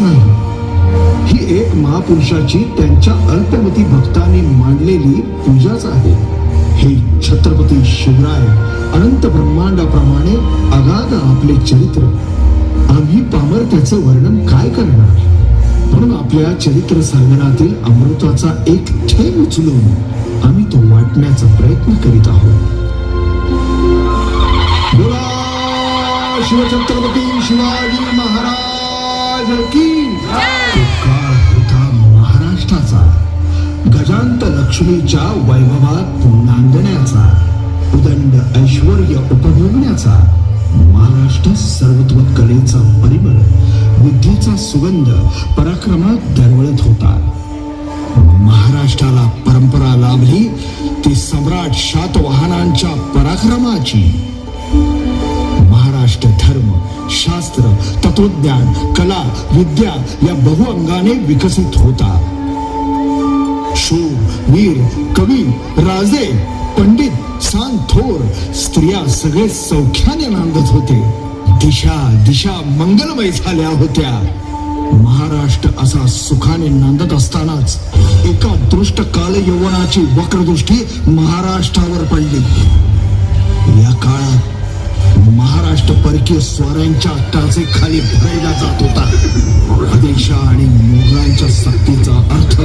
नाही ही एक महापुरुषाची त्यांच्या अल्पमती भक्तांनी मांडलेली पूजाच आहे. हे छत्रपती शिवराय अनंत ब्रह्मांडाप्रमाणे अगाध आपले चरित्र. आम्ही पामर त्याचं वर्णन काय करणार? म्हणून आपल्या चरित्र संगणातील अमृताचा एक थेंब उचलून आम्ही तो वाटण्याचा प्रयत्न करीत आहोत. बोला शिवछत्रपती शिवाजी महाराज! की तो काळ होता महाराष्ट्राचा. गजांत लक्ष्मीच्या वैभवात नांदण्याचा उदंड ऐश्वर उपभोगण्याचा महाराष्ट्र सर्वत्व कलेचा परिमळ बुद्धीचा सुगंध पराक्रमात दरवळत होता. महाराष्ट्राला परंपरा लाभली ती सम्राट शातवाहनांच्या पराक्रमाची. महाराष्ट्र धर्म तत्वज्ञान कला विद्या या बहुअंगाने विकसित होता. शूर वीर कवी राजे पंडित सांग थोर स्त्रिया सगळे सौख्याने नांदत होते. दिशा दिशा मंगलमय झाल्या होत्या. महाराष्ट्र असा सुखाने नांदत असतानाच एका दृष्ट काल यवनाची वक्रदृष्टी महाराष्ट्रावर पडली. या काळात महाराष्ट्र परकीय स्वाऱ्यांच्या अट्टाचे खाली भरला जात होता. आदिलशा आणि मुघलांच्या सक्तीचा अर्थ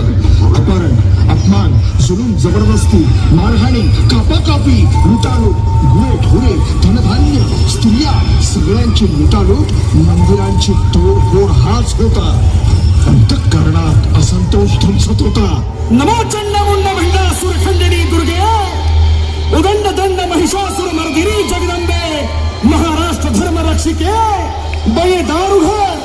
अपहरण अपमान जुलूम जबरदस्ती मारहाणी कापाकापी लुटालूट गुळे ढोरे धनधान्य स्त्रिया सगळ्यांची लुटालूट मंदिरांची तोडफोड हाच होता. अंतकरणात असंतोष धुमसत होता. नमो चंड मुंड भंडा सुरखंडिनी दुर्गे. उदंड दंड महिषासुर मर्दिनी जगदंबे. महाराष्ट्र धर्म रक्षिके बये दारू घर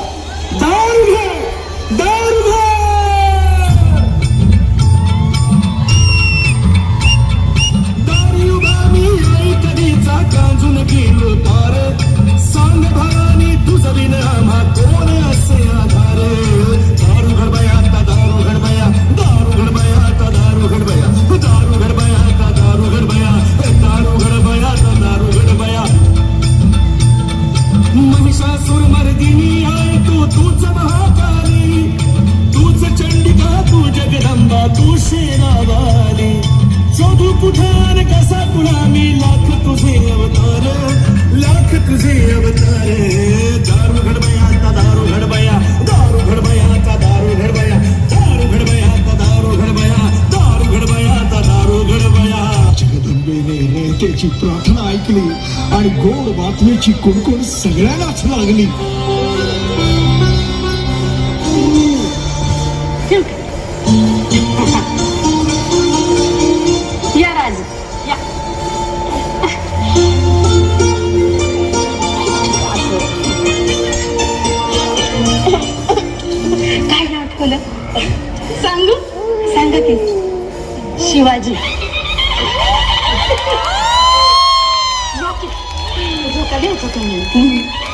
प्रार्थना ऐकली आणि गोड बातमीची कुणकुण सगळ्यांनाच लागली. Thank you.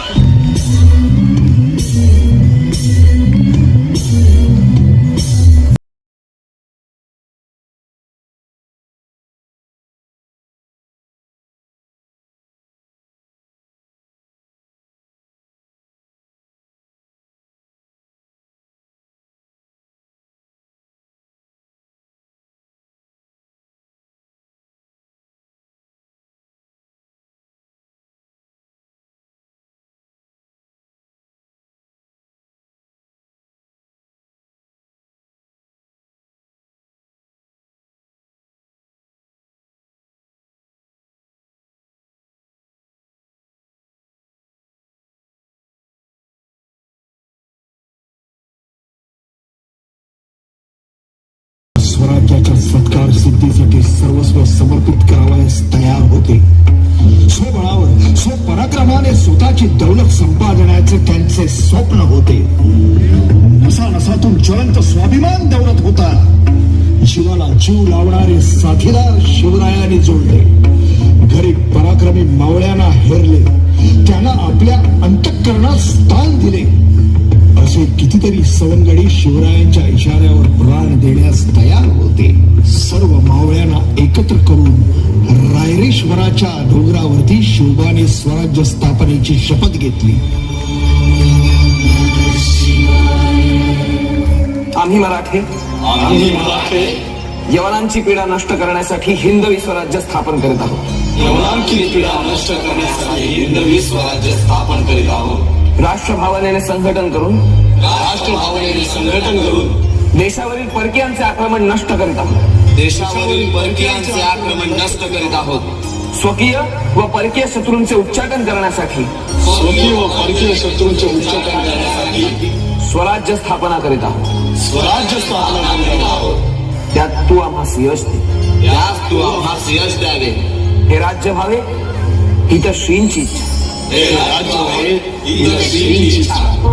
स्वराज्याच्या सत्कार सिद्धीसाठी सर्वस्व समर्पित करावयास तयार होते. स्वबळावर स्वपराक्रमाने स्वतःची दौलत संपादण्याचे त्यांचे स्वप्न होते. नसा नसातून ज्वलंत स्वाभिमान दौलत होता. जीवाला जीव लावणारे साथीदार शिवरायाने जोडले. घरी पराक्रमी मावळ्यांना हेरले. त्यांना आपल्या अंतःकरणात स्थान दिले. असे कितीतरी सवंगडी शिवरायांच्या इशाऱ्यावर प्राण देण्यास तयार होते. सर्व मावळ्यांना एकत्र करून रायरेश्वराच्या डोंगरावरती शिवबाने स्वराज्य स्थापनेची शपथ घेतली. आम्ही मराठे. आम्ही मराठे. यवनांची पीडा नष्ट करण्यासाठी हिंदवी स्वराज्य स्थापन करीत आहोत. यवनांची पीडा नष्ट करण्यासाठी हिंदवी स्वराज्य स्थापन करीत आहोत. राष्ट्रभावनेने संघटन करून राष्ट्र भावनेने संघटन करून देशावरील परकीयांचे आक्रमण नष्ट करीत आहोत. देशावरील परकीयांचे आक्रमण नष्ट करीत आहोत. स्वकीय व परकीय शत्रूंचे उच्चाटन करण्यासाठी स्वकीय व परकीय शत्रूंचे उच्चाटन करण्यासाठी स्वराज्य स्थापना करीत आहोत. स्वराज्य स्थापना करीत आहोत. त्यात तू आम्हास यश दे. त्यात तू आम्हास यश द्यावे. हे राज्य व्हावे ही तर श्रींची इच्छा. हे राज्य भावे ही तर श्रींची इच्छा.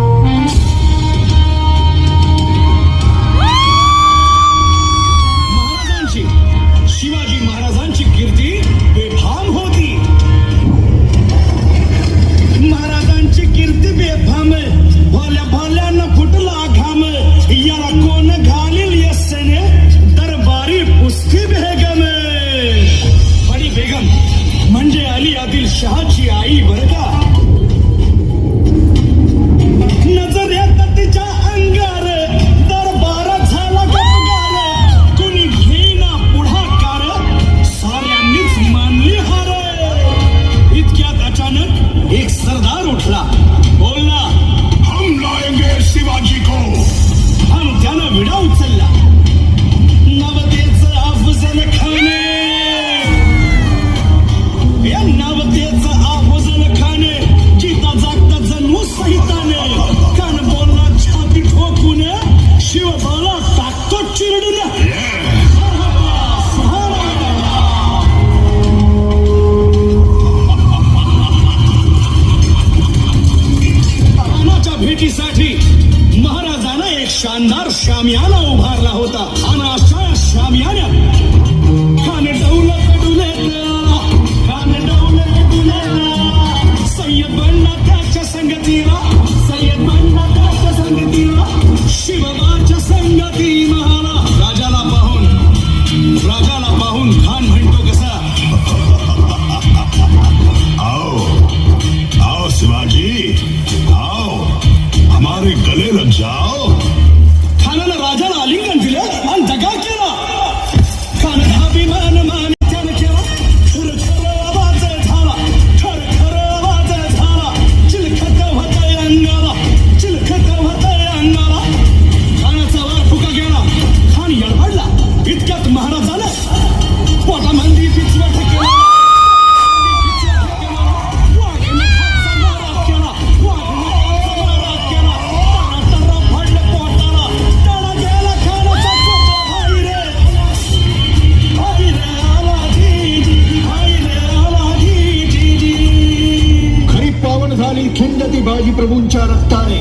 झाली खिंडती बाजीप्रभूंच्या रक्ताने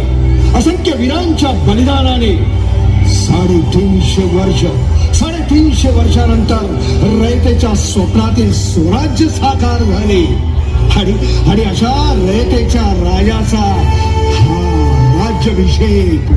असंख्य वीरांच्या बलिदानाने साडेतीनशे वर्ष साडेतीनशे वर्षानंतर रयतेच्या स्वप्नातील स्वराज्य साकार झाले. आणि आणि अशा रयतेच्या राजाचा हा राज्याभिषेक